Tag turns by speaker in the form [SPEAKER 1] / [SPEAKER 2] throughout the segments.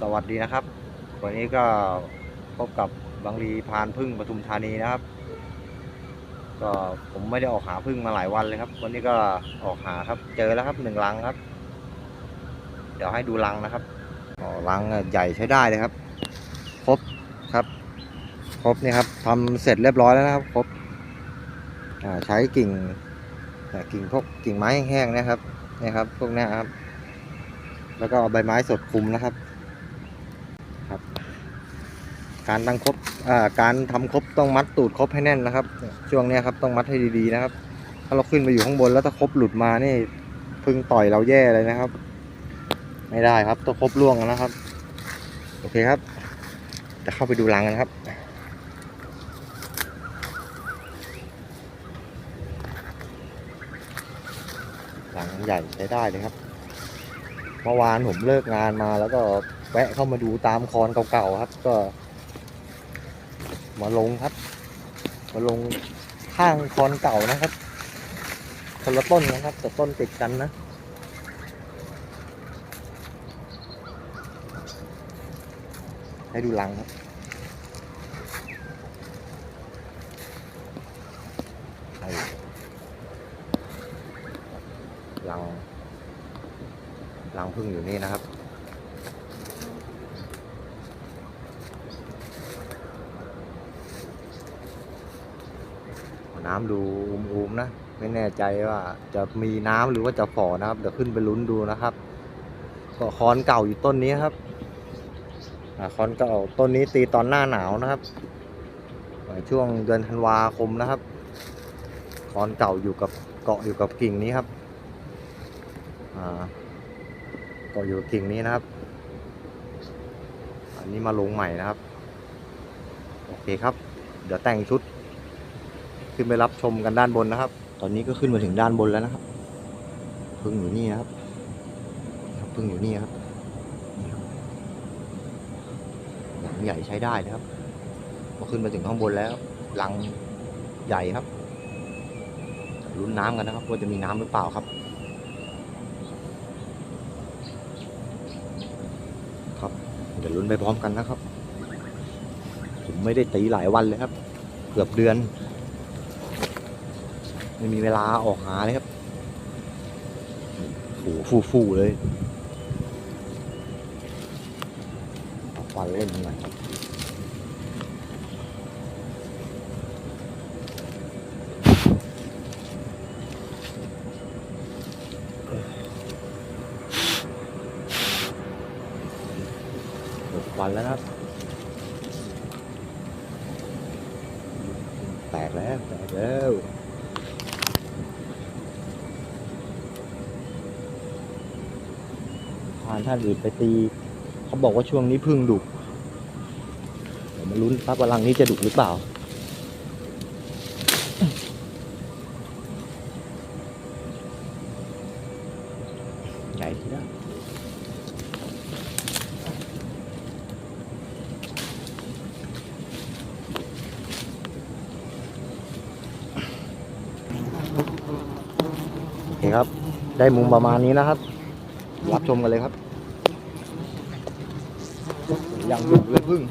[SPEAKER 1] สวัสดีนะครับ วันนี้ก็พบกับบางรีพานพึ่งปทุมธานีนะครับ ก็ผมไม่ได้ออกหาพึ่งมาหลายวันเลยครับ วันนี้ก็ออกหาครับ เจอแล้วครับหนึ่งลังครับ เดี๋ยวให้ดูลังนะครับอ๋อลังใหญ่ใช้ได้เลยครับ ครบครับ ครบนี่ครับทำเสร็จเรียบร้อยแล้วนะครับครบใช้กิ่งกิ่งพวกกิ่งไม้แห้งนะครับนี่ครับ พวกนี้ครับ แล้วก็เอาใบไม้สดคุมนะครับครับ การตั้งครบการทำครบต้องมัดตูดครบให้แน่นนะครับ ช่วงนี้ครับต้องมัดให้ดีๆนะครับ ถ้าเราขึ้นไปอยู่ข้างบนแล้วถ้าครบหลุดมานี่พึ่งต่อยเราแย่เลยนะครับ ไม่ได้ครับต้องครบล่วงนะครับ โอเคครับ จะเข้าไปดูรังกันครับหลังใหญ่ใช้ได้เลยครับ เมื่อวานผมเลิกงานมาแล้วก็แวะเข้ามาดูตามคอนเก่าๆครับ ก็ มาลงครับ มาลงข้างคอนเก่านะครับคนละต้นนะครับแต่ต้นติดกันนะให้ดูลังครับให้รังรัง พึ่งอยู่นี่นะครับ น้ำดูอุมๆนะ ไม่แน่ใจว่าจะมีน้ำหรือว่าจะฝ่อนะครับ เดี๋ยวขึ้นไปลุ้นดูนะครับ ก็คอนเก่าอยู่ต้นนี้ครับคอนเก่าต้นนี้ตีตอนหน้าหนาวนะครับ ช่วงเดือนธันวาคมนะครับ คอนเก่าอยู่กับเกาะอยู่กับกิ่งนี้ครับ อ่า กาะอยู่กิ่งนี้นะครับ อันนี้มาลงใหม่นะครับ โอเคครับ เดี๋ยวแต่งชุด ขึ้นไปรับชมกันด้านบนนะครับ ตอนนี้ก็ขึ้นมาถึงด้านบนแล้วนะครับพึ่งอยู่นี่นะครับพึ่งอยู่นี่ครับหลังใหญ่ใช้ได้นะครับพอขึ้นมาถึงข้างบนแล้วลังใหญ่ครับลุ้นน้ำกันนะครับว่าจะมีน้ำหรือเปล่าครับ เดี๋ยวลุ้นไปพร้อมกันนะครับ ผมไม่ได้ตีหลายวันเลยครับ เกือบเดือน ไม่มีเวลาออกหาเลยครับโอ้ฟูฟูๆเลยฟันเล่นหน่อยครับ หมดวัน แล้วครับ แตกแล้ว แตกแล้วทานท่านอื่นไปตี เขาบอกว่าช่วงนี้พึ่งดุเดี๋ยวมาลุ้นครับว่ารังนี้จะดุหรือเปล่า ใหญ่ทีเดียว โอเคครับ ได้มุมประมาณนี้นะครับ รับชมกันเลยครับ ยังดุเลยพึ่ง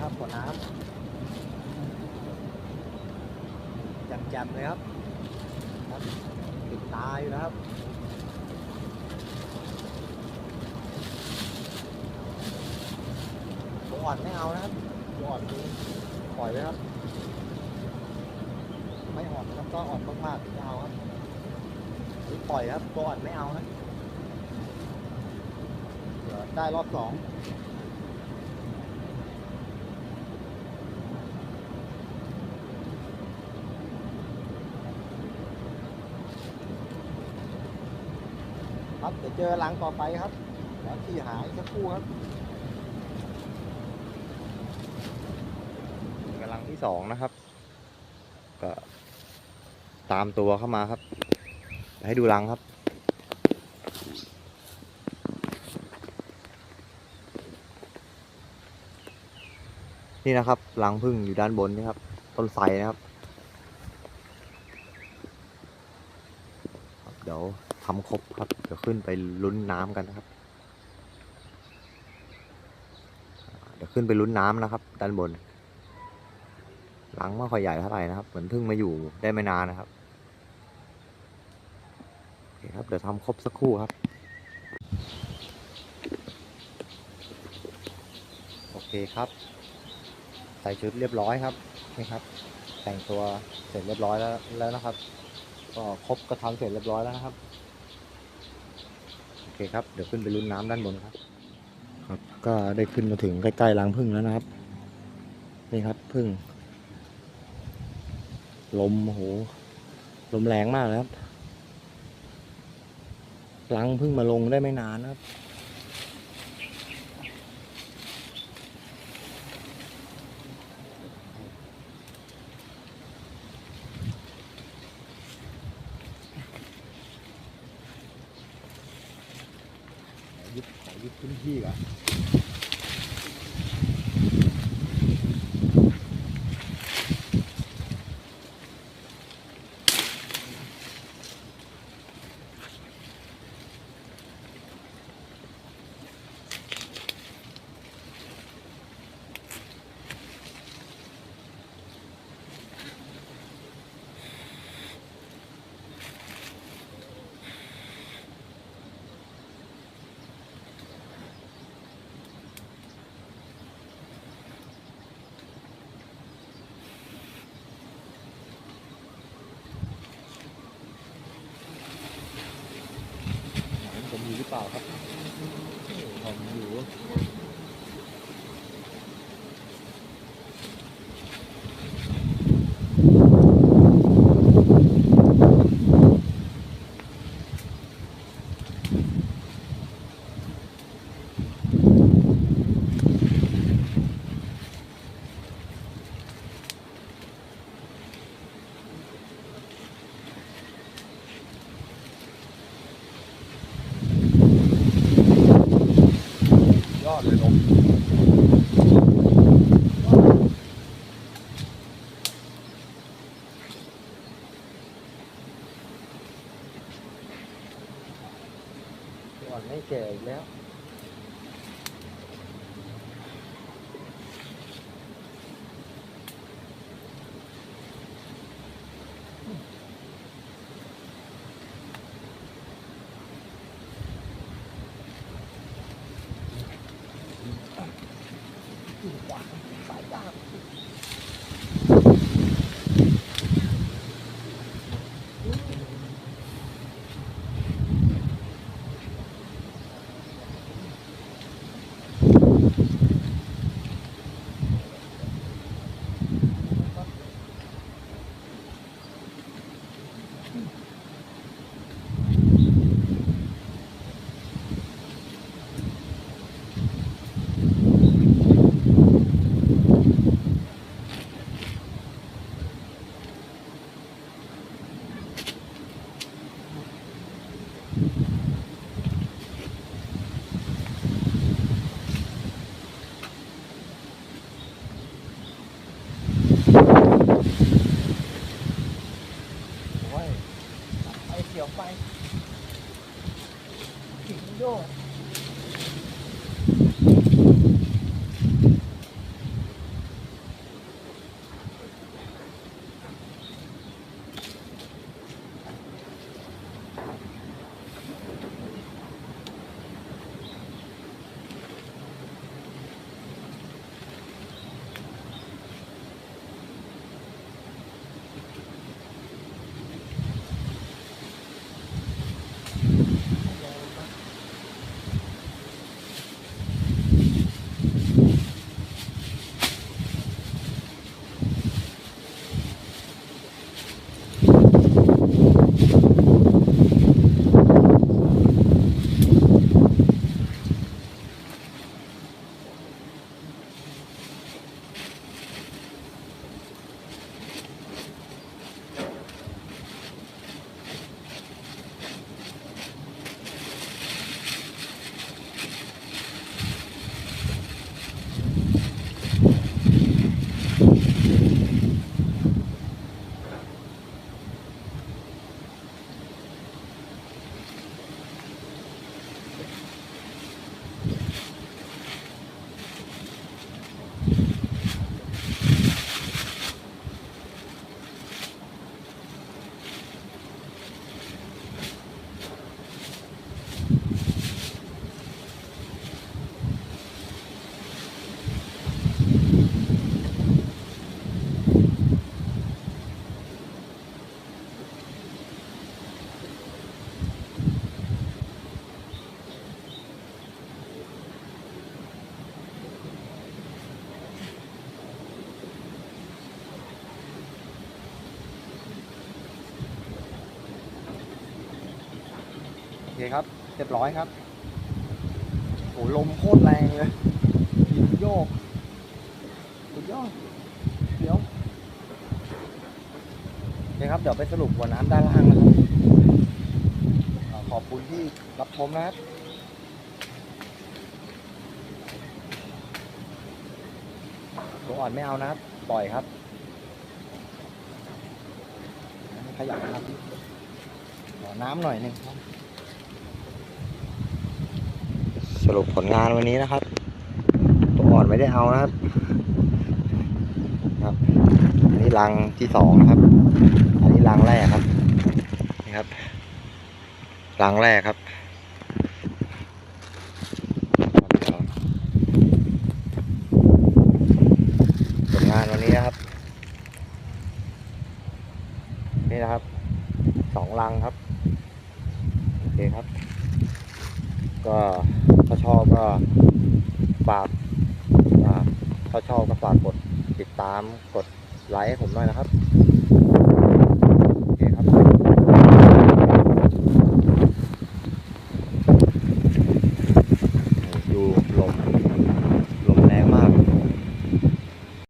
[SPEAKER 1] โครดุำกว่าน้ำจำๆเลยครับติดตาอยู่นะครับตัวอ่อนไม่เอานะครับตัวอ่อนคือปล่อยไว้ครับ ไม่อ่อนครับก็อ่อนมากๆไม่เอาครับหรือปล่อยครับตัวอ่อนไม่เอานะได้รอบสองครับเดี๋ยวเจอหลังต่อไปครับแล้วขี่หายสักครู่ครับกำลังที่สองนะครับ ก็ตามตัวเข้ามาครับ ให้ดูรังครับนี่นะครับรังพึ่งอยู่ด้านบนนี่ครับ ต้นไทรนะครับครับเดี๋ยว ทำครบครับ เดี๋ยวขึ้นไปลุ้นน้ำกันนะครับ เดี๋ยวขึ้นไปลุ้นน้ำนะครับ ด้านบน หลังไม่ค่อยใหญ่เท่าไหร่นะครับ เหมือนเพิ่งมาอยู่ได้ไม่นานนะครับโอเคครับ เดี๋ยวทำครบสักครู่ครับ โอเคครับ ใส่ชุดเรียบร้อยครับ นี่ครับ แต่งตัวเสร็จเรียบร้อยแล้วแล้วนะครับ ก็ครบก็ทำเสร็จเรียบร้อยแล้วนะครับ เคครับ เดี๋ยวขึ้นไปลุ้นน้ำด้านบนครับ ครับ ก็ได้ขึ้นมาถึงใกล้ๆรังพึ่งแล้วนะครับ นี่ครับพึ่ง ลมโอ้โหลมแรงมากนะครับรังพึ่งมาลงได้ไม่นานนะครับ ขอยึดขอยึด พื้นที่ก่อนมันจะมีหรอเปล่าครับหอมอยู่ ไม่แก่อีกแล้ว
[SPEAKER 2] ครับเรียบร้อยครับโอ้ลมโคตรแรงเลยหินโยกสุดยอดเดี๋ยวโอเคครับเดี๋ยวไปสรุปหัวน้ำด้านล่างนะครับขอบคุณที่รับชมนะครับตัวอ่อนไม่เอานะครับ ปล่อยครับขยับนะครับขอน้ำหน่อยหนึ่งครับ
[SPEAKER 1] ส รุปผลงานวันนี้นะครับ ตัวอ่อนไม่ได้เอานะครับครับอันนี้รังที่สองนะครับ อันนี้รังแรกครับนี่ครับรังแรกครับผลงานวันนี้นะครับ นี่นะครับสองรังครับ โอเคครับ ก็าชอบก็ฝากถ้าชอบก็ฝากกดติดตามกดไลค์ให้ผมหน่อยนะครับ